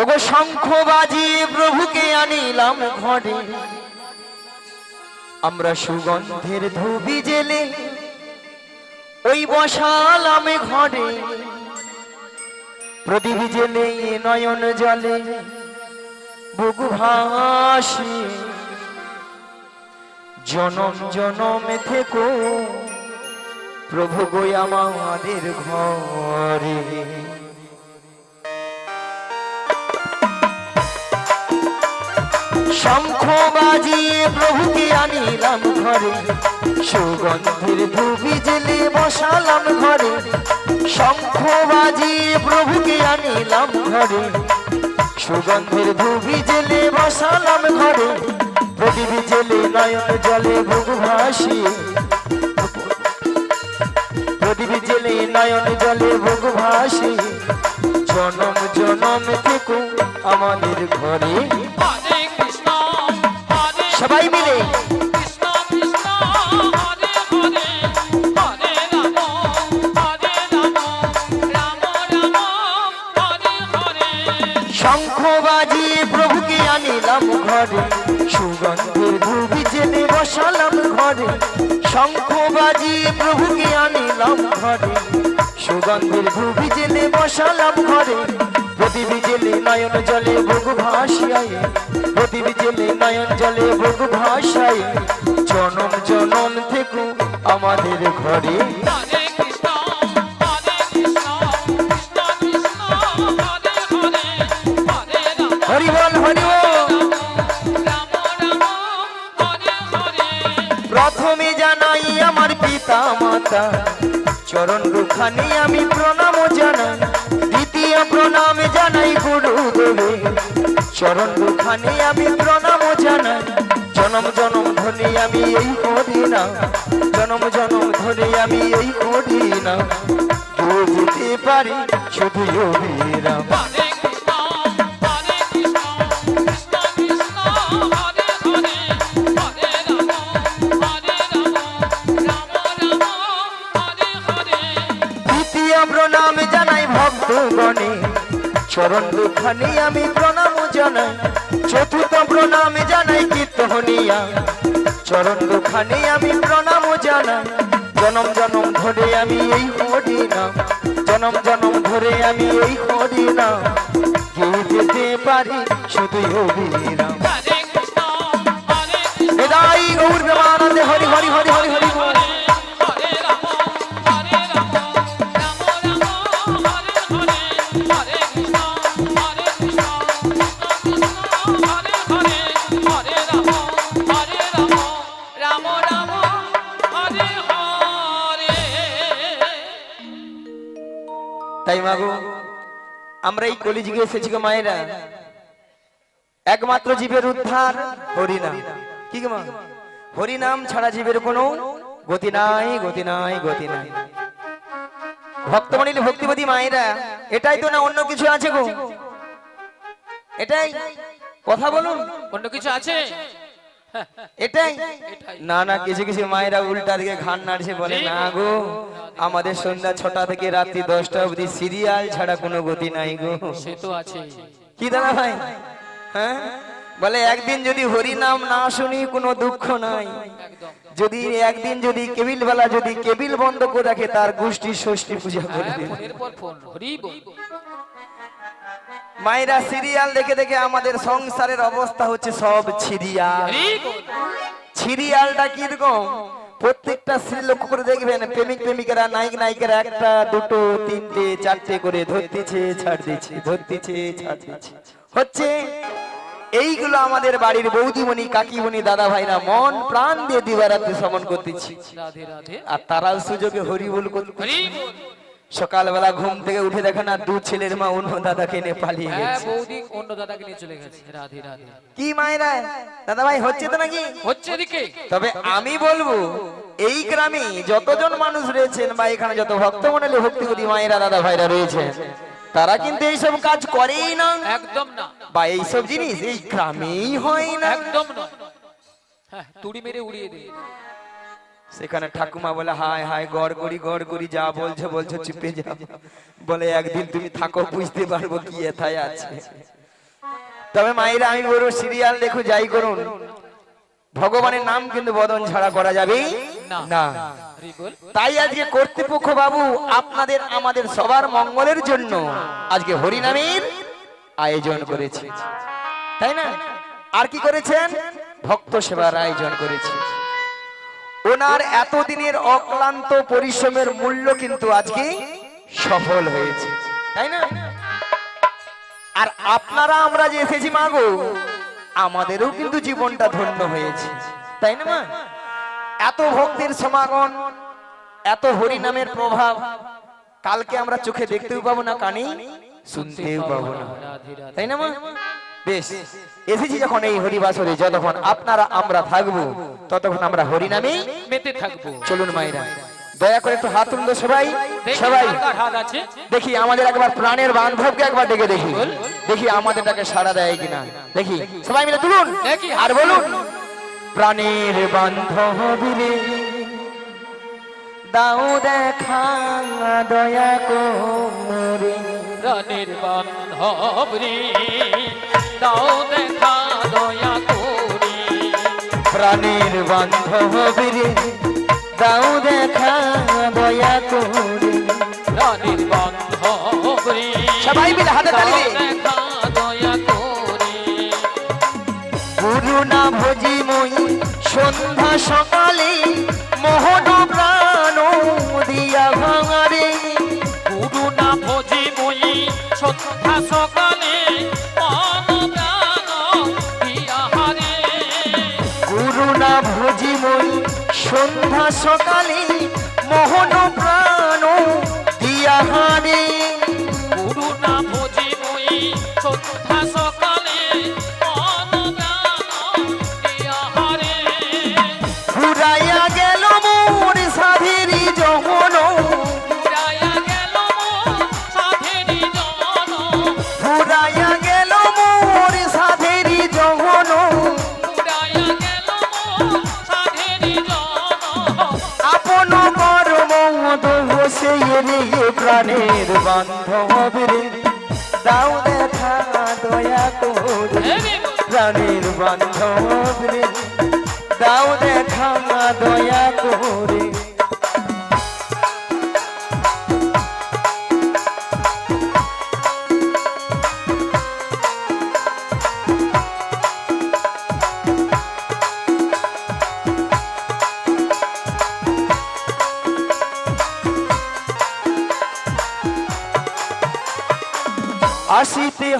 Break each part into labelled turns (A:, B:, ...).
A: ওগো শঙ্খ বাজি প্রভুকে আনিলাম ঘরে। আমরা সুগন্ধের ধুবি জেলে ওই বসালাম ঘরে। প্রদীপ জেলে নয়ন জলে বুকু ভাসি। জনম জনম থেকো প্রভু গো আমাদের ঘরে। শঙ্খ বাজিয়ে প্রভুকে আনিলাম ঘরে। সুগন্ধের ধুবি জেলে বসালাম ঘরে। শঙ্খ বাজিয়ে প্রভুকে আনিলাম ঘরে। সুগন্ধের ধুবি জেলে বসালাম ঘরে। প্রদীপ জেলে নয়ন জলে ভোগ ভাসি। প্রদীপ জেলে নয়ন জলে ভোগ ভাসি। জনম জনম থেকে আমাদের ঘরে।
B: হরে
A: মিলে। শঙ্খ বাজিয়ে প্রভুকে আনিলাম ঘরে, সুগন্ধের ধুবি জেনে বসালাম ঘরে। শঙ্খ বাজিয়ে প্রভুকে আনিলাম ঘরে, সুগন্ধের ধুবি জেনে বসালাম ঘরে। প্রদীপ জেলে নয়ন জলে ভোগ ভাসায় প্রদীপ জেলে নয়ন জলে ভোগ ভাসায় জনম জনম থেকে আমাদের ঘরে। প্রথমে জানাই আমার পিতা মাতা চরণ দুখানি আমি প্রণাম জানাই। দ্বিতীয় প্রণাম জানাই গুরু দেবে চরণ দুখানে আমি প্রণাম জানাই। জনম জনম ধরে আমি এই করি না জনম জনম ধরে আমি এই করি না পারি শুধু অভিরাম। চরণ দুখানি আমি প্রণাম জানাই। চতুর্থ প্রণাম জানাই কীর্তনিয়া। চরণ দুখানি আমি প্রণাম জানাই। জনম জনম ধরে আমি এই হরি নাম জনম জনম ধরে আমি এই হরি নাম গেয়ে যেতে পারি শুধু
B: হরে কৃষ্ণ হরে
A: হরি হরি। হরে। কলিযুগে এসেছি গো মায়েরা? একমাত্র জীবের উদ্ধার, হরিনাম। কি হরিনাম ছাড়া জীবের কোনো গতি নাই গতি নাই গতি নাই। ভক্তমণিল ভক্তিপতি মায়েরা, এটাই তো না অন্য কিছু আছে গো? এটাই? কথা বলুন।
B: অন্য কিছু আছে?
A: এটাই।
B: এটাই।
A: না না কিছু কিছু মায়েরা উল্টা দিকে ঘান নাড়ছে বলে না গো আমাদের সন্ধ্যা ছটা থেকে রাত্রি দশটা অবধি সিরিয়াল ছাড়া কোনো গতি নাই গো।
B: সে তো আছে
A: কি দাদা ভাই? হ্যাঁ? বলে একদিন যদি হরি নাম না শুনি কোনো দুঃখ নাই। যদি একদিন যদি কেবিল বেলা যদি কেবিল বন্ধ করে রাখে তার গোষ্ঠী ষষ্ঠী পূজা
B: হ্যাঁ
A: মায়েরা সিরিয়াল দেখে দেখে আমাদের সংসারের অবস্থা হচ্ছে সব ছিরিয়াল সিরিয়ালটা কীরকম? প্রত্যেকটা স্ত্রী লক্ষ্য করে দেখবেন, প্রেমিক প্রেমিকারা, নায়ক নায়িকারা একটা, দুটো, তিনটে, চারটে করে ধরতেছে ছাড় দিচ্ছে ধরতেছে ছাড় দিচ্ছে হচ্ছে, এইগুলো আমাদের বাড়ির বৌদিমণি, কাকিমণি দাদা ভাইরা মন প্রাণ দিয়ে দিবারাত্রি শ্রমণ করতেছি। আর তারাও সুযোগে হরিবল করতে সকালবেলা ঘুম থেকে উঠে দেখে না দু ছেলের মা অন্য দাদাকে নিয়ে পালিয়ে
B: হ্যাঁ
A: গেছে।
B: বৌদি অন্য দাদাকে নিয়ে চলে গেছে রাধে রাধে।
A: কি মায়েরা দাদা ভাই হচ্ছে তো নাকি?
B: হচ্ছে এদিকে।
A: তবে আমি বলব এই গ্রামে যতজন মানুষ রয়েছেন বা এখানে যত ভক্তমণ্ডলী ভক্তিপতি মায়েরা দাদা ভাইরা রয়েছেন তারা কিন্তু এইসব কাজ করেই না।
B: একদম না।
A: বা এইসব জিনিস এই গ্রামেই হয় না।
B: একদম নয়। হ্যাঁ তুড়ি মেরে উড়িয়ে দে
A: সেখানে ঠাকুমা বলে হায় হায় গড় করি গড় করি যা বলছো বলছো চুপে যাও বলে একদিন তুমি থাকো বুঝতে পারব কি এথায় আছে। তবে মায়েরা আমি বলব সিরিয়াল দেখো যাই করুন। ভগবানের নাম কিন্তু বদন ছাড়া করা যাবে
B: না।
A: তাই আজকে কর্তৃপক্ষ বাবু আপনাদের আমাদের সবার মঙ্গলের জন্য আজকে হরিনামের আয়োজন করেছে। তাই না? আর কি করেছেন? ভক্ত সেবার আয়োজন করেছে। ওনার এতদিনের অক্লান্ত পরিশ্রমের মূল্য কিন্তু আজকে সফল হয়েছে। তাই না? আর আপনারা আমরা যে এসেছি মাগো আমাদেরও কিন্তু জীবনটা ধন্য হয়েছে। তাই না মা? এত ভক্তির সমাগম, এত হরি নামের প্রভাব, কালকে আমরা চোখে দেখতেও পাবো না কানে শুনতেও পাবো না। তাই না মা? বেশ এসেছি যখন এই হরিবাসরে যতক্ষণ আপনারা আমরা থাকব ততক্ষণ আমরা হরি নামে
B: মেতে থাকব।
A: চলুন মায়েরা দয়া করে একটু হাত তুলুন সবাই সবাই। দেখি আমাদের একবার প্রাণের বান্ধবকে একবার ডেকে দেখি। দেখি আমাদের ডাকে সাড়া দেয় কিনা। দেখি সবাই মিলে তুলুন।
B: দেখি,
A: আর বলুন প্রাণের বান্ধবীরে দাও দেখা দয়া করে।
B: প্রাণের বান্ধব দাও দেখা দয়া করি।
A: প্রাণের বান্ধবীরে দাও দেখা দয়া করে।
B: প্রাণের বান্ধব
A: সবাই মিলে হাতে তালি
B: দাও দেখা দয়া করি।
A: গুরু না ভজি মই সন্ধ্যা সকালে মোহন প্রাণ দিয়া ভাঙারে
B: গুরু না ভজি মই সন্ধ্যা সকালে
A: সকালে রে প্রাণের বান্ধব রে দাও দেখা, দয়া করে। প্রাণের বান্ধব রে দাও দেখা, দয়া করে।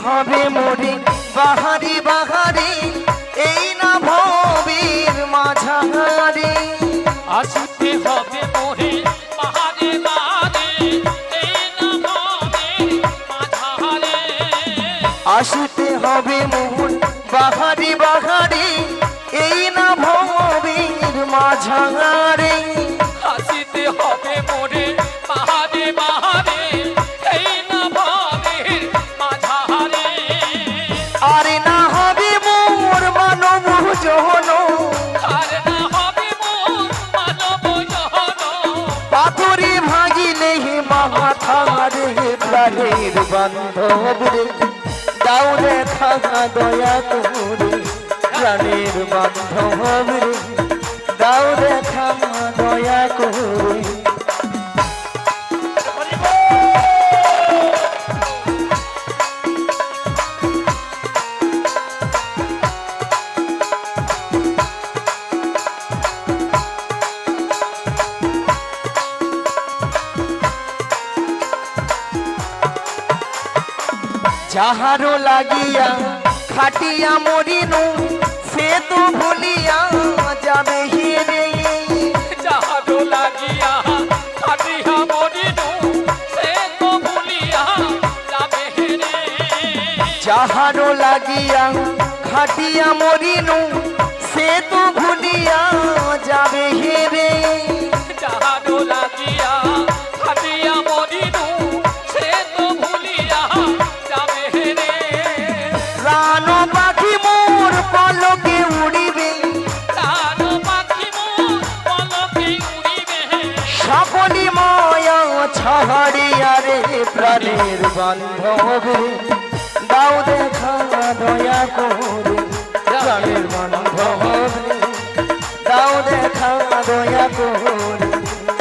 A: হবে মরি বাহারি বাহারি এই না ভবির মাঝারি
B: আসতে হবে
A: বান্ধব রে দাও দেখা দয়া করে প্রাণের বান্ধব রে। যাহারও লাগিয়া খাটিয়া মরিনু সে তো ভুলিয়া যাবে হিরে।
B: যাহারো লাগিয়া হাটিয়া মরিনু সে তো ভুলিয়া যাবে রে
A: যাহারও লাগিয়া খাটিয়া মরিনু সে তো ভুলিয়া যাবে প্রাণের বান্ধব। দাও দেখা দয়া করে প্রাণের বান্ধব। দাও দেখা দয়া করে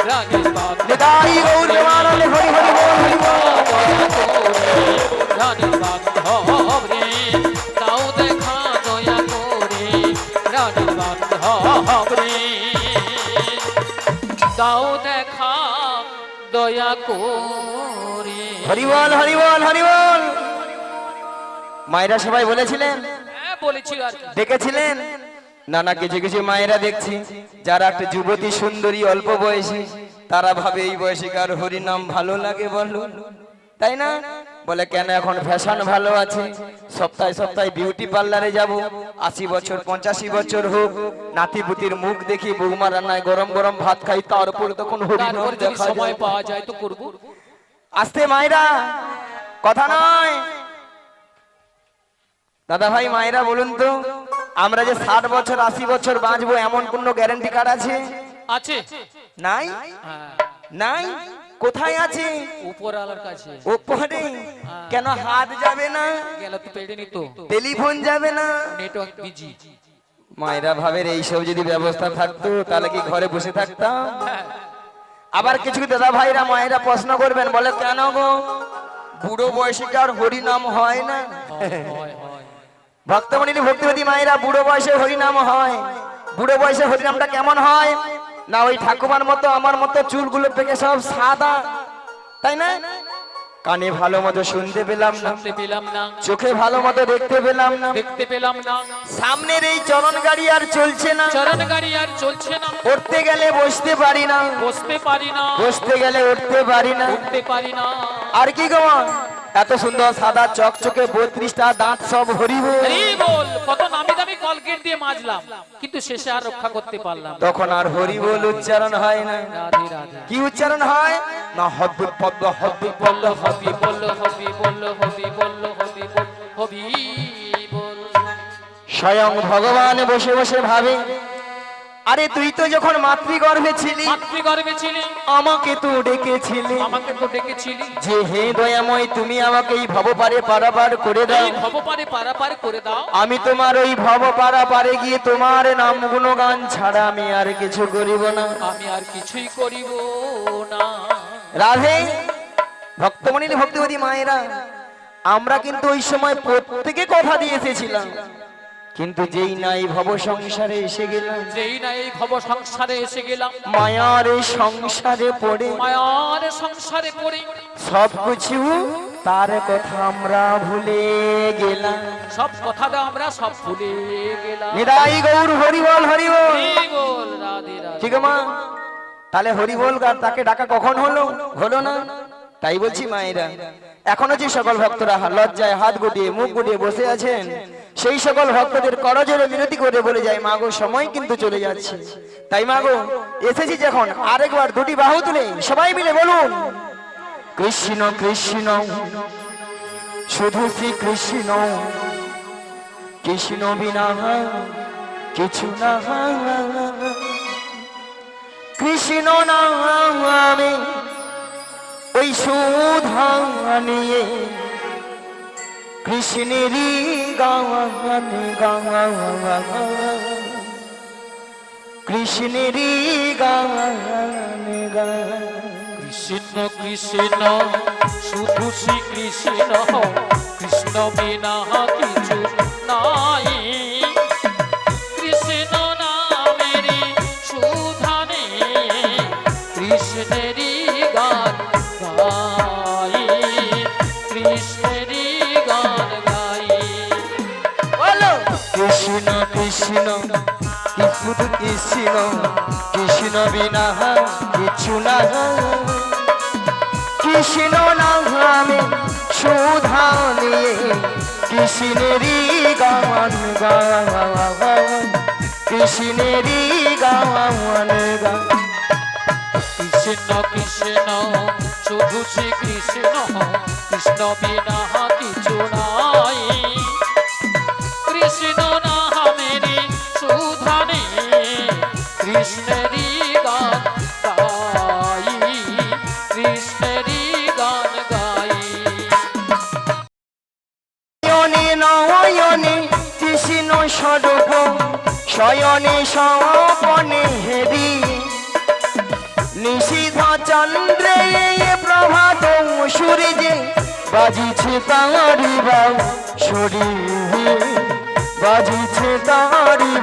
B: রাগের বাঁধ
A: নিতাই গৌর মানলে হরি হরি বল হরি বল
B: বান্ধব দেখা দয়া করে রানীর বান্ধব রে দেখা দয়া করে।
A: হরি বল হরি বল হরি বল মায়েরা সবাই বলেছিলেন।
B: হ্যাঁ বলেছি
A: দেখেছিলেন? না না কিছু কিছু মায়েরা দেখছি যারা একটা যুবতী সুন্দরী অল্প বয়সী তারা ভাবে এই বয়সী কার হরি নাম ভালো লাগে বলো। তাই না? বলে কেন এখন ফ্যাশন ভালো আছে? সপ্তাহে সপ্তাহে বিউটি পার্লারে যাব। আশি বছর পঞ্চাশি বছর হোক। নাতি পুতির মুখ দেখি বৌমা রান্নায় গরম গরম ভাত খাই তার উপর তখন
B: সময় পাওয়া যায় তো করব।
A: আসতে মায়েরা কথা নয়। দাদা ভাই মায়েরা বলুন তো আমরা যে ষাট বছর আশি বছর বাঁচবো এমন কোন গ্যারেন্টি কার্ড আছে?
B: আছে।
A: নাই?
B: হ্যাঁ।
A: নাই? কোথায় আছে?
B: উপর আলার কাছে।
A: ওপরে কেন হাত যাবে না?
B: গেল তো পেড়ে নিত
A: টেলিফোন যাবে না?
B: Network busy.
A: মায়েরা ভাবের এইসব যদি ব্যবস্থা থাকতো তাহলে কি ঘরে বসে থাকতাম?
B: হ্যাঁ
A: আবার কিছু দাদা ভাইরা মায়েরা প্রশ্ন করবেন বলে কেন গো? বুড়ো বয়সে কি আর হরি নাম হয় না?
B: হয় হয়
A: ভক্তমণি ভক্তিবতী মায়েরা বুড়ো বয়সে হরিনাম হয়। বুড়ো বয়সে হরিনামটা কেমন হয়? না ওই ঠাকুমার মতো আমার মতো চুলগুলো পেকে সব সাদা। তাই না? কানে ভালো মতো শুনতে পেলাম না।
B: পেলাম না।
A: চোখে ভালো মতো দেখতে পেলাম না।
B: দেখতে পেলাম না।
A: সামনের এই চরণ গাড়ি আর চলছে না।
B: চরণ গাড়ি আর চলছে না।
A: উঠতে গেলে বসতে পারি না।
B: বসতে পারি না।
A: বসতে গেলে উঠতে পারি না।
B: উঠতে পারি না।
A: আর কি গো এত সুন্দর সাদা চকচকে বত্রিশটা দাঁত সব হরিব
B: বল কত নামি দামি কলগেট দিয়ে মাজলাম। কিন্তু শেষে আর রক্ষা করতে পারলাম
A: তখন আর হরি বল উচ্চারণ হয় না। কি উচ্চারণ হয়? না হদ্দুত পদ্ম পদ্ম
B: বলল হবি বলল হবি বলল হবি বলল হবি বল হবি বল
A: স্বয়ং ভগবান বসে বসে ভাবে। আরে তুই তো যখন মাতৃগর্ভে ছিলি
B: মাতৃগর্ভে ছিলি।
A: আমাকে তো ডেকেছিলি।
B: আমাকে তো ডেকেছিলি।
A: যে হে দয়াময় তুমি আমাকে এই ভবপারে পারাপার করে দাও।
B: এই ভবপারে পারাপার করে দাও।
A: আমি তোমার ওই ভব পারাপারে গিয়ে তোমার নাম গুণগান ছাড়া আমি আর কিছু করিব না।
B: আমি আর কিছুই করিব না।
A: রাধে ভক্তমণির ভক্তিবতী মায়েরা আমরা কিন্তু ওই সময় প্রত্যেকে কথা দিয়ে এসেছিলাম। কিন্তু যেই নাই ভব সংসারে এসে গেলাম।
B: যেই নাই এই ভব সংসারে এসে গেলাম।
A: মায়ার এই সংসারে পড়ে।
B: মায়ার সংসারে পড়ে।
A: সব কিছু তার কথা আমরা ভুলে গেলাম।
B: সব কথাটা আমরা সব ভুলে গেলাম।
A: নিদাই গৌর
B: হরি বল রাধে রাধে।
A: ঠিক মা। তাহলে হরিবল গান তাকে ডাকা কখন হলো? হলো না? তাই বলছি মায়েরা এখনও যে সকল ভক্তরা লজ্জায় হাত গুটিয়ে মুখ গুটিয়ে বসে আছেন সেই সকল ভক্তদের করজোরে মিনতি করে বলে যায় মাগো সময় কিন্তু চলে যাচ্ছে। তাই মাগো এসেছি যখন, আরেকবার দুটি বাহু তুলে সবাই মিলে বলুন, কৃষ্ণ কৃষ্ণ, শুধু শ্রী কৃষ্ণ কৃষ্ণ বিনা কিছু না। কৃষ্ণ নামে ওই সুধা নিয়ে কৃষ্ণেরই গাওয়ান গাওয়ান কৃষ্ণেরই গাওয়ান
B: কৃষ্ণ কৃষ্ণ শুধু শ্রী কৃষ্ণ কৃষ্ণ বিনা কিছু নাই। কৃষ্ণ
A: বিনা কিছু না কৃষ্ণ নামে সুধা নিয়ে কৃষ্ণেরই গান কৃষ্ণেরই গান
B: কৃষ্ণ কৃষ্ণ শুধু শ্রী কৃষ্ণ কৃষ্ণ বিনা কিছু নাই কৃষ্ণ নামের সুধানে কৃষ্ণেরই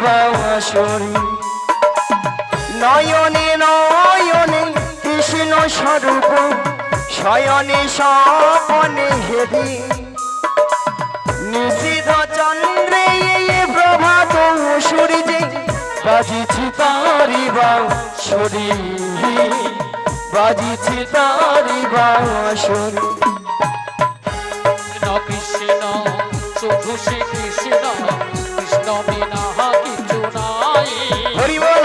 A: বাউ নয়নে নয়নে কৃষ্ণ স্বরূপ শয়নে স্বপনে হেরি নিষিধ চন্দ্রে প্রভাত সূর্যে বাজিছি তারি বাঁশরি বাজিছি তারি বাঁশরি
B: কৃষ্ণ শুধু শ্রী কৃষ্ণ কৃষ্ণ বিনা হরিবল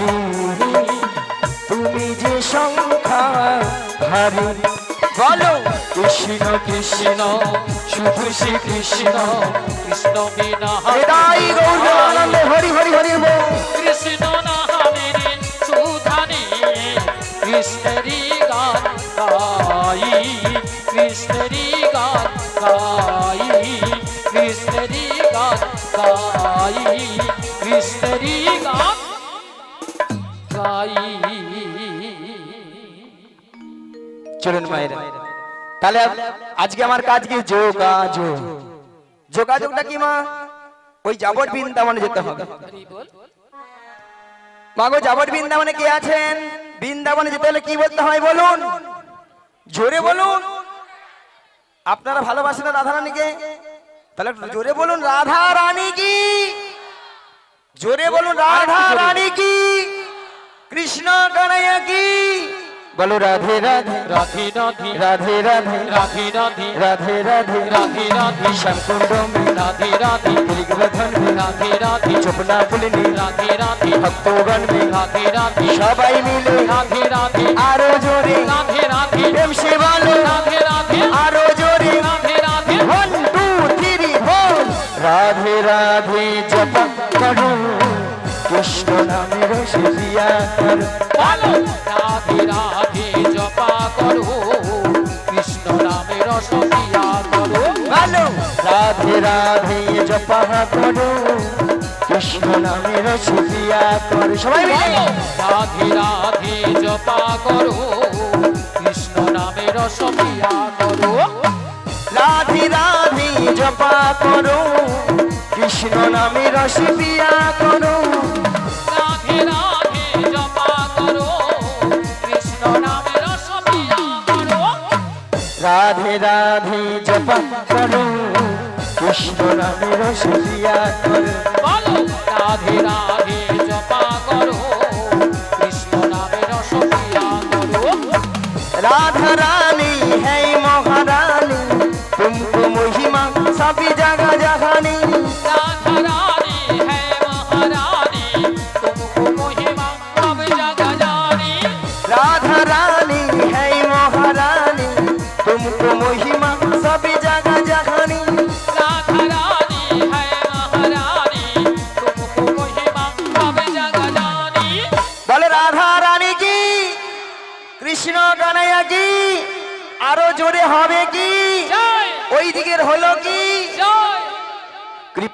A: হারি তুমি যে সংখ্যা ভারী বলো কৃষ্ণ কৃষ্ণ শুধু শ্রী কৃষ্ণ
B: কৃষ্ণ বিনা
A: হৃদয় গৌর আনন্দ হরি হরি হরি
B: কৃষ্ণ না নামেরই সুধানি কৃষ্ণেরই
A: চলুন মায়েরা। তাহলে আজকে আমার কাজ কি? যোগাযোগ। যোগাযোগটা কি মা? ওই যাবট বৃন্দাবনে যেতে হবে। মা গো যাবট বৃন্দাবনে কে আছেন? বৃন্দাবনে যেতে হলে কি বলতে হয় বলুন? জোরে বলুন। আপনারা ভালোবাসেন না রাধা রানীকে তাহলে একটু জোরে বলুন রাধা রানী কি জোরে বলুন। রাধা রানী কি কৃষ্ণ কানাইয়া কি বলো রাধে রাধে
B: রাধে রাধে
A: রাধে রাধে
B: রাধে রাধে
A: রাধে রাধে
B: রাধে রাধে
A: শ্যামকুণ্ড মে
B: রাধে রাধে
A: ত্রিগ্রধন মে
B: রাধে রাধে
A: চোপনা ফুলনি
B: রাধে রাধে
A: ভক্তগণ মে
B: রাধে রাধে
A: সবাই মিলে
B: রাধে রাধে
A: আরও জোরে
B: রাধে রাধে
A: প্রেম সে বলো
B: রাধে রাধে
A: আরও জোরে
B: Radhe Radhe
A: one two three four Radhe Radhe জপ করো কৃষ্ণ নামের সিয়া করো
B: রাধে রাধে জপা করো? কৃষ্ণ নামের সখিয়া করো।
A: বলো রাধে রাধে জপ করো। কৃষ্ণ নামের সিয়া করো। সবাই মিলে।
B: রাধে রাধে জপা করো। কৃষ্ণ নামের সখিয়া করো।
A: রাধে রাধে জপা করো। কৃষ্ণ নামে রস পিয়া করো।
B: রাধে রাধে জপ করো। কৃষ্ণ নামের সুরিয়া করো। বলো রাধে রাধে জপ করো। কৃষ্ণ নামের সুরিয়া করো।
A: রাধা রানী হ্যাঁ
B: মহারানী
A: তুমকো মহিমা সবই জাগা
B: জাগানী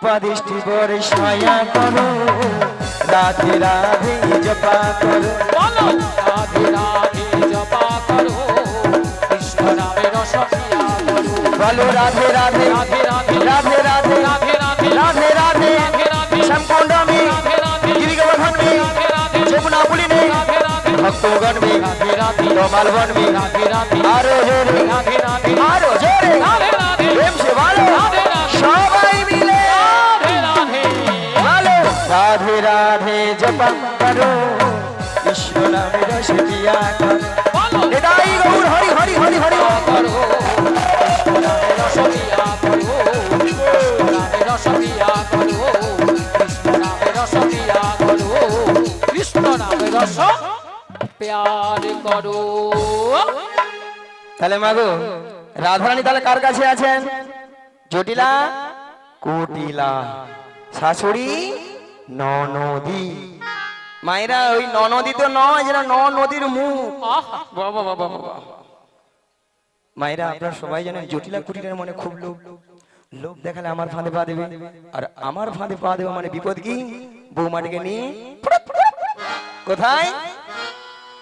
A: কৃপা দৃষ্টি বরে ছায়া করো রাধে রাধে জপা করো
B: রাধে রাধে জপা করো কৃষ্ণ নামের সখিয়া করো
A: বলো রাধে রাধে
B: রাধে রাধে
A: রাধে রাধে
B: রাধে
A: যমুনা ভক্তগণ মে মে আরও জোরে আরও জোরে প্রেম সে
B: রাধে রাধে
A: সবাই
B: রাধে
A: জপম করো। কৃষ্ণ নামে রস পিয়া করো। নিতাই গৌর হরি হরি হরি হরি।
B: করো। কৃষ্ণ নামে রস পিয়া করো। কৃষ্ণ নামে রস পিয়া করো। কৃষ্ণ নামে রস পিয়া করো। কৃষ্ণ নামে রস প্যার করো।
A: তাহলে মাগো রাধারানী তাহলে কার কাছে আছেন? জটিলা কুটিলা। শাশুড়ি ননদি। মায়েরা ওই নদী তো নয় যেটা ন নদীর মুখ বাবা বাবা বাবা মায়েরা আপনারা সবাই জানেন জটিলা কুটিরের মনে খুব লোভ। লোভ দেখালে আমার ফাঁদে পা দেবে। আর আমার ফাঁদে পা দেবে মানে বিপদ কি? বৌমাটিকে নিয়ে কোথায়?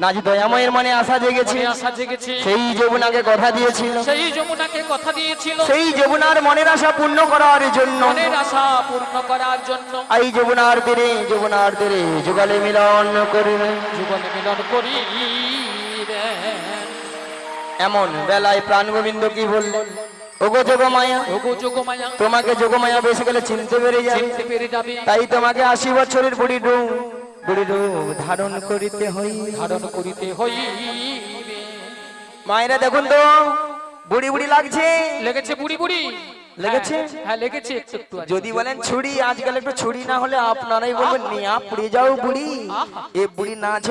A: নাজি দয়াময়ের মনে আশা জেগেছে
B: আশা জেগেছে
A: সেই যমুনাকে কথা দিয়েছিল।
B: সেই যমুনাকে কথা দিয়েছিল।
A: সেই যমুনার মনের আশা পূর্ণ করার জন্য।
B: মনের আশা পূর্ণ করার জন্য।
A: এই যমুনার তীরে যমুনার তীরে যুগলে মিলন করবে।
B: যুগল মিলন করি
A: এমন বেলায় প্রাণ গোবিন্দ কি বললেন? ওগো যোগমায়া
B: ওগো যোগমায়া
A: তোমাকে যোগমায়া বেসে গেলে চিনতে পেরে যাবে।
B: চিনতে পেরে যাবে।
A: তাই তোমাকে আশি বছরের বুড়ি রূপ ধারণ করিতে হই।
B: ধারণ করিতে হইবে
A: মায়েরা দেখুন তো বুড়ি বুড়ি লাগছে।
B: লেগেছে বুড়ি বুড়ি।
A: লেগেছে?
B: হ্যাঁ, হ্যাঁ লেগেছে একটু একটু
A: যদি বলেন ছুরি আজকাল একটু ছুরি না হলে আপনারাই বলবেন নিয়া পুড়ে যাও বুড়ি। এ বুড়ি নাচ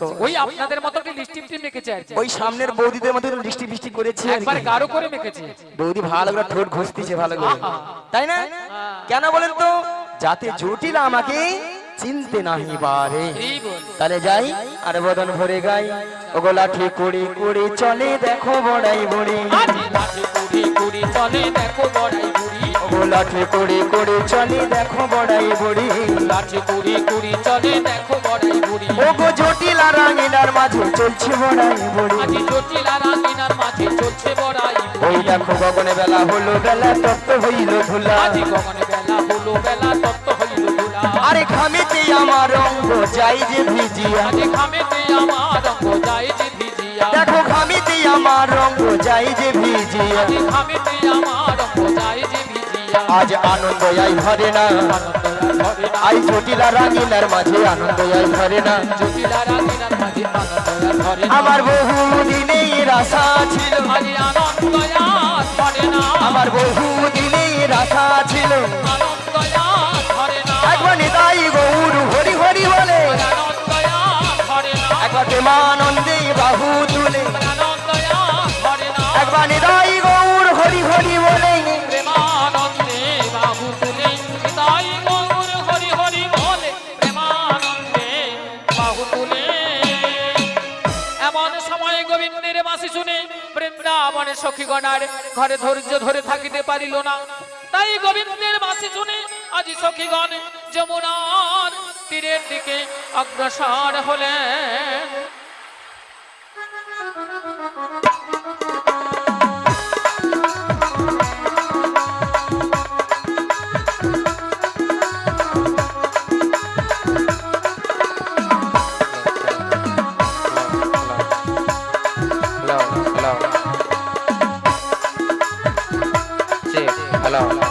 A: কো
B: ওই আপনাদের মতো কি লিস্টিপ টিপ মেখেছে
A: ওই সামনের বৌদিদের মতো বৃষ্টি করেছে
B: একবার গাঢ় করে মেখেছে।
A: বৌদি ভালো করে ঠোঁট ঘষতেছে ভালো করে। তাই না? কেন বলেন তো? যাতে জটিল আমাকে চিনতে নাহি পারে। তাহলে যাই আর বদন ভরে গাই। ওগো লাঠি কুড়ি কুড়ি চলে দেখো বড়াই বুড়ি।
B: লাঠি কুড়ি কুড়ি চলে দেখো বড়াই বুড়ি।
A: লাঠি কুড়ি কুড়ি চলে দেখো বড়াই বুড়ি। ওগো জটিল রাঙিনার মাঝে চলছে বড়াই বুড়ি।
B: আজি জটিলা রাঙিনার মাঝে চলছে বড়াই
A: ওই দেখো গগনে বেলা হলো বেলা তপ্ত হইল ধুলা।
B: আজি গগনে বেলা হলো বেলা ধুলা
A: আরে ঘামেতে আমার রঙ্গ যাই যে ভিজিয়া।
B: আজি ঘামেতে আমার রঙ্গ যায় যে ভিজিয়া।
A: দেখো ঘামেতে আমার রঙ্গ যাই যে ভিজিয়া।
B: আজি ঘামেতে আমার রঙ্গ যায় যে ভিজিয়া।
A: আজ আনন্দ আই ভরে না। আই জটিলা রাঙিনার মাঝে আনন্দ আই ভরে না।
B: জটিলা রাঙিনার মাঝে আনন্দ আর ধরে না।
A: আমার বহু দিনের আশা ছিল।
B: আনন্দ আর ধরে না।
A: আমার বহু দিনের আশা ছিল।
B: আনন্দ আর
A: একবার নিতাই গৌর, হরি হরি বলে। একবার প্রেমানন্দে বাহু তুলে। একবার নিতাই গৌর, হরি হরি বলে।
B: প্রেমানন্দে বাহু তুলে তাই গৌর হরি হরি বলে প্রেমানন্দে বাহু তুলে এমন সময় গোবিন্দের বাসি শুনে বৃন্দাবনের সখীগণার ঘরে ধৈর্য ধরে থাকিতে পারিল না। তাই গোবিন্দের বাসি শুনে আজি সখীগণ যমুনার তীরের দিকে অগ্রসর হলেন।